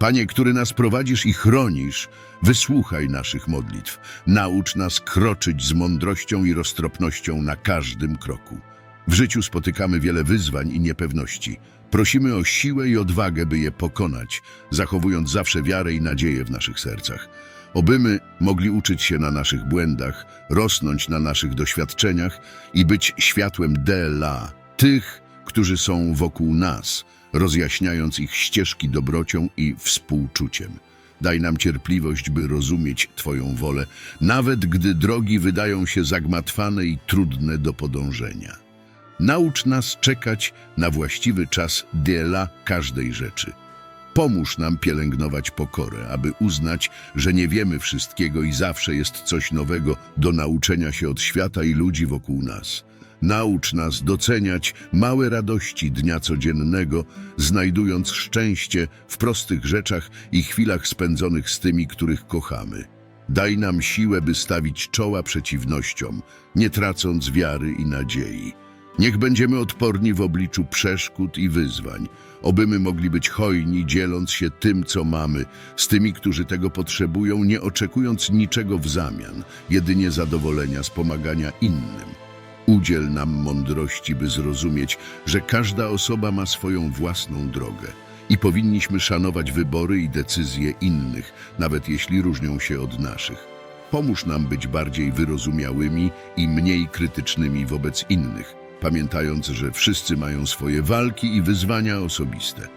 Panie, który nas prowadzisz i chronisz, wysłuchaj naszych modlitw. Naucz nas kroczyć z mądrością i roztropnością na każdym kroku. W życiu spotykamy wiele wyzwań i niepewności. Prosimy o siłę i odwagę, by je pokonać, zachowując zawsze wiarę i nadzieję w naszych sercach. Obymy mogli uczyć się na naszych błędach, rosnąć na naszych doświadczeniach i być światłem DLA, tych, którzy są wokół nas, rozjaśniając ich ścieżki dobrocią i współczuciem. Daj nam cierpliwość, by rozumieć Twoją wolę, nawet gdy drogi wydają się zagmatwane i trudne do podążenia. Naucz nas czekać na właściwy czas DLA każdej rzeczy. Pomóż nam pielęgnować pokorę, aby uznać, że nie wiemy wszystkiego i zawsze jest coś nowego do nauczenia się od świata i ludzi wokół nas. Naucz nas doceniać małe radości dnia codziennego, znajdując szczęście w prostych rzeczach i chwilach spędzonych z tymi, których kochamy. Daj nam siłę, by stawić czoła przeciwnościom, nie tracąc wiary i nadziei. Niech będziemy odporni w obliczu przeszkód i wyzwań, obymy mogli być hojni, dzieląc się tym, co mamy, z tymi, którzy tego potrzebują, nie oczekując niczego w zamian, jedynie zadowolenia z pomagania innym. Udziel nam mądrości, by zrozumieć, że każda osoba ma swoją własną drogę i powinniśmy szanować wybory i decyzje innych, nawet jeśli różnią się od naszych. Pomóż nam być bardziej wyrozumiałymi i mniej krytycznymi wobec innych, pamiętając, że wszyscy mają swoje walki i wyzwania osobiste.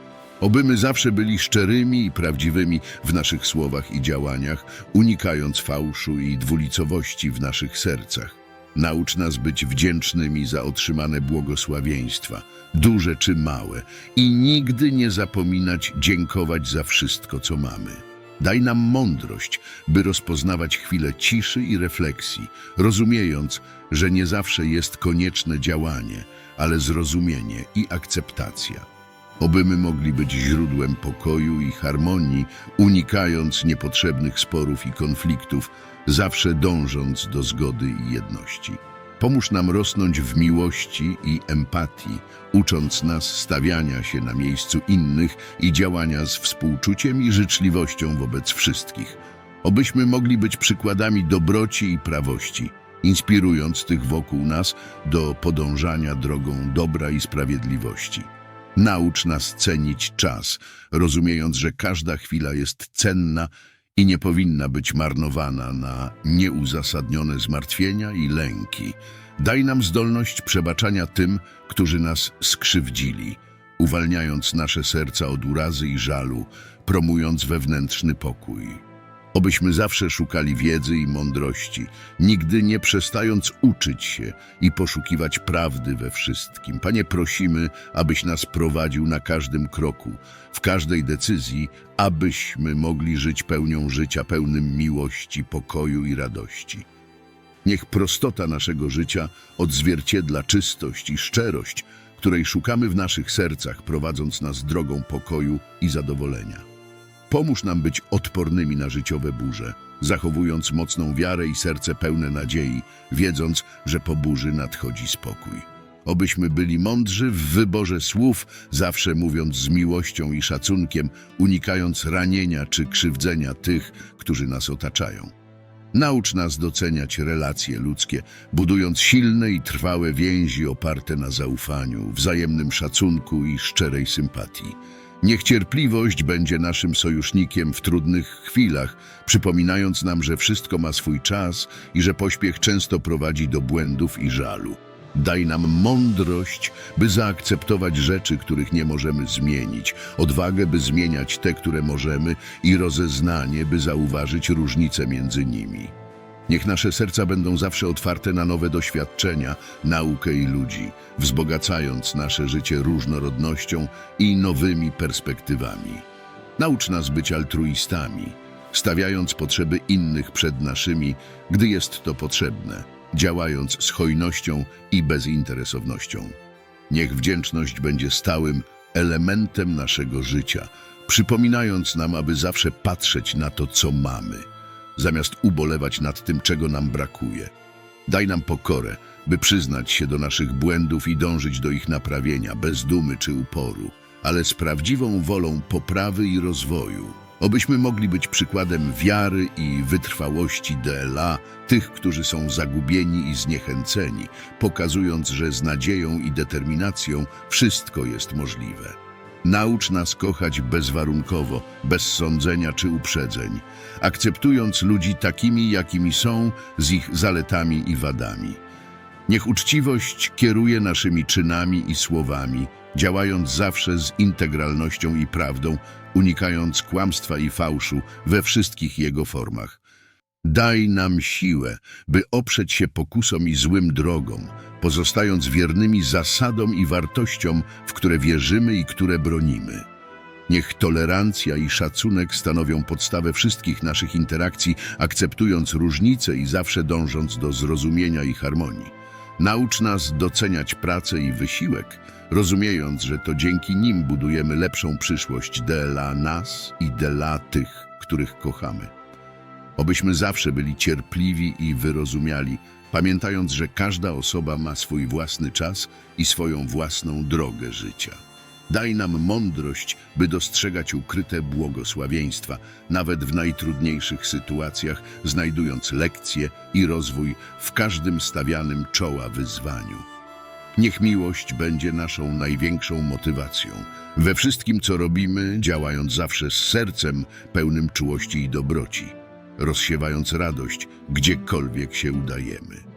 Obymy zawsze byli szczerymi i prawdziwymi w naszych słowach i działaniach, unikając fałszu i dwulicowości w naszych sercach. Naucz nas być wdzięcznymi za otrzymane błogosławieństwa, duże czy małe, i nigdy nie zapominać dziękować za wszystko, co mamy. Daj nam mądrość, by rozpoznawać chwile ciszy i refleksji, rozumiejąc, że nie zawsze jest konieczne działanie, ale zrozumienie i akceptacja. Obymy mogli być źródłem pokoju i harmonii, unikając niepotrzebnych sporów i konfliktów, zawsze dążąc do zgody i jedności. Pomóż nam rosnąć w miłości i empatii, ucząc nas stawiania się na miejscu innych i działania z współczuciem i życzliwością wobec wszystkich. Obyśmy mogli być przykładami dobroci i prawości, inspirując tych wokół nas do podążania drogą dobra i sprawiedliwości. Naucz nas cenić czas, rozumiejąc, że każda chwila jest cenna i nie powinna być marnowana na nieuzasadnione zmartwienia i lęki. Daj nam zdolność przebaczania tym, którzy nas skrzywdzili, uwalniając nasze serca od urazy i żalu, promując wewnętrzny pokój. Obyśmy zawsze szukali wiedzy i mądrości, nigdy nie przestając uczyć się i poszukiwać prawdy we wszystkim. Panie, prosimy, abyś nas prowadził na każdym kroku, w każdej decyzji, abyśmy mogli żyć pełnią życia, pełnym miłości, pokoju i radości. Niech prostota naszego życia odzwierciedla czystość i szczerość, której szukamy w naszych sercach, prowadząc nas drogą pokoju i zadowolenia. Pomóż nam być odpornymi na życiowe burze, zachowując mocną wiarę i serce pełne nadziei, wiedząc, że po burzy nadchodzi spokój. Obyśmy byli mądrzy w wyborze słów, zawsze mówiąc z miłością i szacunkiem, unikając ranienia czy krzywdzenia tych, którzy nas otaczają. Naucz nas doceniać relacje ludzkie, budując silne i trwałe więzi oparte na zaufaniu, wzajemnym szacunku i szczerej sympatii. Niech cierpliwość będzie naszym sojusznikiem w trudnych chwilach, przypominając nam, że wszystko ma swój czas i że pośpiech często prowadzi do błędów i żalu. Daj nam mądrość, by zaakceptować rzeczy, których nie możemy zmienić, odwagę, by zmieniać te, które możemy i rozeznanie, by zauważyć różnice między nimi. Niech nasze serca będą zawsze otwarte na nowe doświadczenia, naukę i ludzi, wzbogacając nasze życie różnorodnością i nowymi perspektywami. Naucz nas być altruistami, stawiając potrzeby innych przed naszymi, gdy jest to potrzebne, działając z hojnością i bezinteresownością. Niech wdzięczność będzie stałym elementem naszego życia, przypominając nam, aby zawsze patrzeć na to, co mamy – zamiast ubolewać nad tym, czego nam brakuje. Daj nam pokorę, by przyznać się do naszych błędów i dążyć do ich naprawienia, bez dumy czy uporu. ale z prawdziwą wolą poprawy i rozwoju. Obyśmy mogli być przykładem wiary i wytrwałości DLA, tych, którzy są zagubieni i zniechęceni, pokazując, że z nadzieją i determinacją wszystko jest możliwe. Naucz nas kochać bezwarunkowo, bez sądzenia czy uprzedzeń, akceptując ludzi takimi, jakimi są, z ich zaletami i wadami. Niech uczciwość kieruje naszymi czynami i słowami, działając zawsze z integralnością i prawdą, unikając kłamstwa i fałszu we wszystkich jego formach. Daj nam siłę, by oprzeć się pokusom i złym drogom, pozostając wiernymi zasadom i wartościom, w które wierzymy i które bronimy. Niech tolerancja i szacunek stanowią podstawę wszystkich naszych interakcji, akceptując różnice i zawsze dążąc do zrozumienia i harmonii. Naucz nas doceniać pracę i wysiłek, rozumiejąc, że to dzięki nim budujemy lepszą przyszłość dla nas i dla tych, których kochamy. Obyśmy zawsze byli cierpliwi i wyrozumiali, pamiętając, że każda osoba ma swój własny czas i swoją własną drogę życia. Daj nam mądrość, by dostrzegać ukryte błogosławieństwa, nawet w najtrudniejszych sytuacjach, znajdując lekcje i rozwój w każdym stawianym czoła wyzwaniu. Niech miłość będzie naszą największą motywacją. We wszystkim, co robimy, działając zawsze z sercem pełnym czułości i dobroci, rozsiewając radość, gdziekolwiek się udajemy.